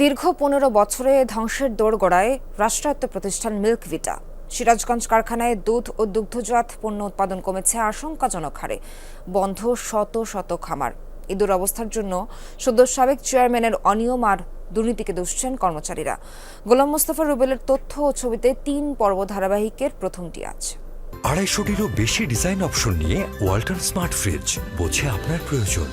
দীর্ঘ পনেরো বছরে ধ্বংসের দোরগোড়ায় রাষ্ট্রায়ত্ত প্রতিষ্ঠান মিল্ক ভিটা সিরাজগঞ্জ কারখানায় দুধ ও দুগ্ধজাত পণ্য উৎপাদন কমেছে আশঙ্কাজনক হারে, বন্ধ শত শত খামার। এই দুরবস্থার জন্য সদ্য সাবেক চেয়ারম্যানের অনিয়ম আর দুর্নীতিকে দুষছেন কর্মচারীরা। গোলাম মোস্তফা রুবেলের তথ্য ও ছবিতে তিন পর্ব ধারাবাহিকের প্রথমটি আজ। আড়াইশোটিরও বেশি ডিজাইন অপশন নিয়ে ওয়াল্টন স্মার্ট ফ্রিজ বোঝে আপনার প্রয়োজন।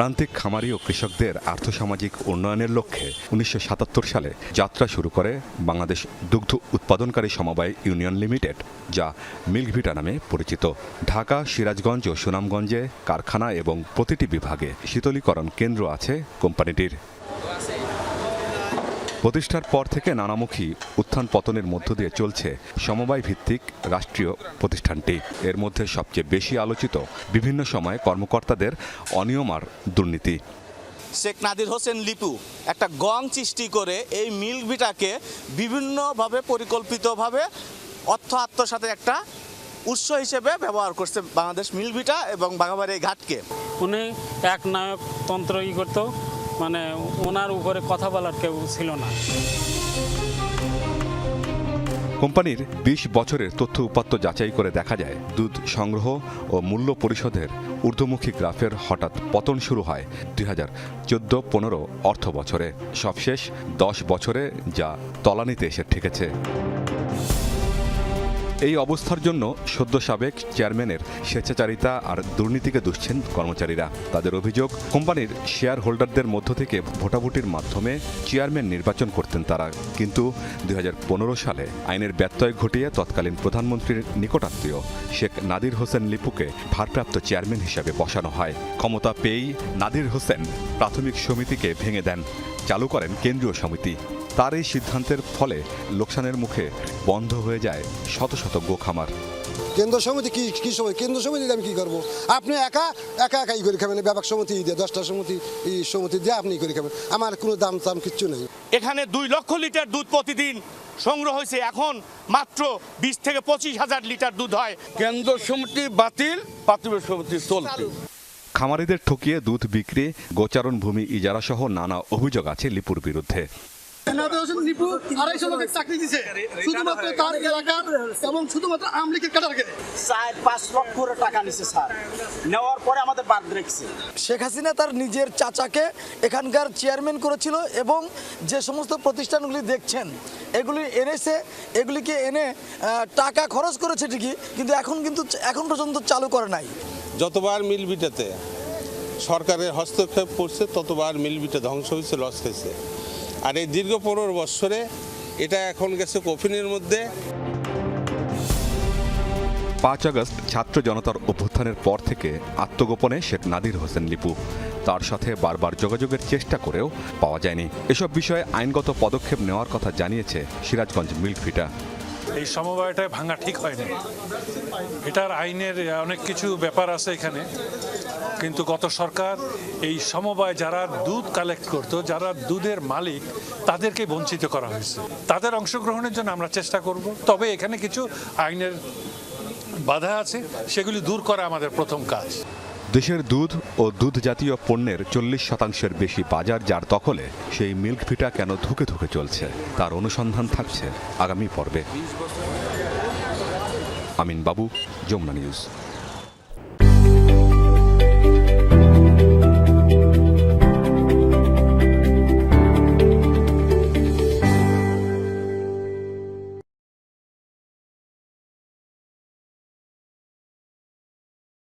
প্রান্তিক খামারি ও কৃষকদের আর্থসামাজিক উন্নয়নের লক্ষ্যে উনিশশো সাতাত্তর সালে যাত্রা শুরু করে বাংলাদেশ দুগ্ধ উৎপাদনকারী সমবায় ইউনিয়ন লিমিটেড, যা মিল্কভিটা নামে পরিচিত। ঢাকা, সিরাজগঞ্জ ও সুনামগঞ্জে কারখানা এবং প্রতিটি বিভাগে শীতলীকরণ কেন্দ্র আছে কোম্পানিটির। প্রতিষ্ঠার পর থেকে নানামুখী উত্থান পতনের মধ্য দিয়ে চলছে সমবায় ভিত্তিক রাষ্ট্রীয় প্রতিষ্ঠানটি। এর মধ্যে সবচেয়ে বেশি আলোচিত বিভিন্ন সময়ে কর্মকর্তাদের অনিয়ম আর দুর্নীতি। শেখ নাদির হোসেন লিপু একটা গং সৃষ্টি করে এই মিল্ক ভিটাকে বিভিন্নভাবে পরিকল্পিতভাবে অর্থ আত্মসাথে একটা উৎস হিসেবে ব্যবহার করছে বাংলাদেশ মিল্ক ভিটা এবং বাঘাবাড়ি ঘাটকে। উনি এক নায়ক তন্ত্র ই করতো মানে ওনার উপরে কথা বলার কেউ ছিল না। কোম্পানির বিশ বছরের তথ্য উপাত্ত যাচাই করে দেখা যায়, দুধ সংগ্রহ ও মূল্য পরিশোধের ঊর্ধ্বমুখী গ্রাফের হঠাৎ পতন শুরু হয় দুই হাজার চোদ্দ পনেরো অর্থ বছরে। সবশেষ দশ বছরে যা তলানিতে এসে ঠেকেছে। এই অবস্থার জন্য সদ্য সাবেক চেয়ারম্যানের স্বেচ্ছাচারিতা আর দুর্নীতিকে দুষছেন কর্মচারীরা। তাদের অভিযোগ, কোম্পানির শেয়ার হোল্ডারদের মধ্য থেকে ভোটাভুটির মাধ্যমে চেয়ারম্যান নির্বাচন করতেন তারা। কিন্তু দু হাজার পনেরো সালে আইনের ব্যত্যয় ঘটিয়ে তৎকালীন প্রধানমন্ত্রীর নিকটাত্মীয় শেখ নাদির হোসেন লিপুকে ভারপ্রাপ্ত চেয়ারম্যান হিসাবে বসানো হয়। ক্ষমতা পেয়েই নাদির হোসেন প্রাথমিক সমিতিকে ভেঙে দেন। চালু করেন কেন্দ্রীয় সমিতি। তার এই সিদ্ধান্তের ফলে লোকসানের মুখে বন্ধ হয়ে যায় শত শত গোখামার। কেন্দ্র সমিতি কি কি সময় কেন্দ্র সমিতি আমি কি করব? আপনি একা একা একাই করে খাবেন ব্যাপক সমিতি দিয়ে দশটা সমিতি এই সমিতি দিয়ে আপনি করে খাবেন। আমার কোনো দাম টাম কিচ্ছু নেই। এখানে দুই লক্ষ লিটার দুধ প্রতিদিন সংগ্রহ হয়েছে। এখন মাত্র বিশ থেকে পঁচিশ হাজার লিটার দুধ হয়। কেন্দ্র সমিতি বাতিল প্রাথমিক সমিতি চলতি। খামারিদের ঠকিয়ে দুধ বিক্রি গোচারণ ভূমি ইজারা সহ নানা অভিযোগ আছে লিপুর বিরুদ্ধে। নাদির হোসেন নিপু আড়াইশো লোকের চাকরি দিছে। শুধুমাত্র তার এলাকার এবং শুধুমাত্র আমলিকের কাটার কেটে চার পাঁচ লক্ষ টাকা নিছে স্যার। নেওয়ার পরে আমাদের বাদ রেখেছে। শেখ হাসিনা তার নিজের চাচাকে এখানকার চেয়ারম্যান করেছিল এবং যে সমস্ত প্রতিষ্ঠানগুলি দেখছেন এগুলি এনেছে এগুলিকে এনে টাকা খরচ করেছে ঠিকই কিন্তু এখন কিন্তু এখন পর্যন্ত চালু করে নাই। যতবার মিল মিলবিটাতে সরকারের হস্তক্ষেপ করছে ততবার মিল মিলবিটা ধ্বংস হয়েছে লস হয়েছে। আর এই দীর্ঘ পনেরো বৎসরে এটা এখন গেছে কফিনের মধ্যে। পাঁচ আগস্ট ছাত্র জনতার অভ্যুত্থানের পর থেকে আত্মগোপনে শেখ নাদির হোসেন লিপু। তার সাথে বারবার যোগাযোগের চেষ্টা করেও পাওয়া যায়নি। এসব বিষয়ে আইনগত পদক্ষেপ নেওয়ার কথা জানিয়েছে সিরাজগঞ্জ মিল্ক ভিটা এই সমবায়টা ভাঙা ঠিক হয়নি। এটার আইনের অনেক কিছু ব্যাপার আছে এখানে। কিন্তু গত সরকার এই সমবায় যারা দুধ কালেক্ট করতো, যারা দুধের মালিক, তাদেরকে বঞ্চিত করা হয়েছে। তাদের অংশগ্রহণের জন্য আমরা চেষ্টা করব। তবে এখানে কিছু আইনের বাধা আছে, সেগুলি দূর করা আমাদের প্রথম কাজ। দেশের দুধ ও দুধ জাতীয় পণ্যের চল্লিশ শতাংশের বেশি বাজার যার দখলে, সেই মিল্ক ভিটা কেন ধুকে ধুকে চলছে, তার অনুসন্ধান থাকছে আগামী পর্বে। আমিন বাবু, যমুনা নিউজ।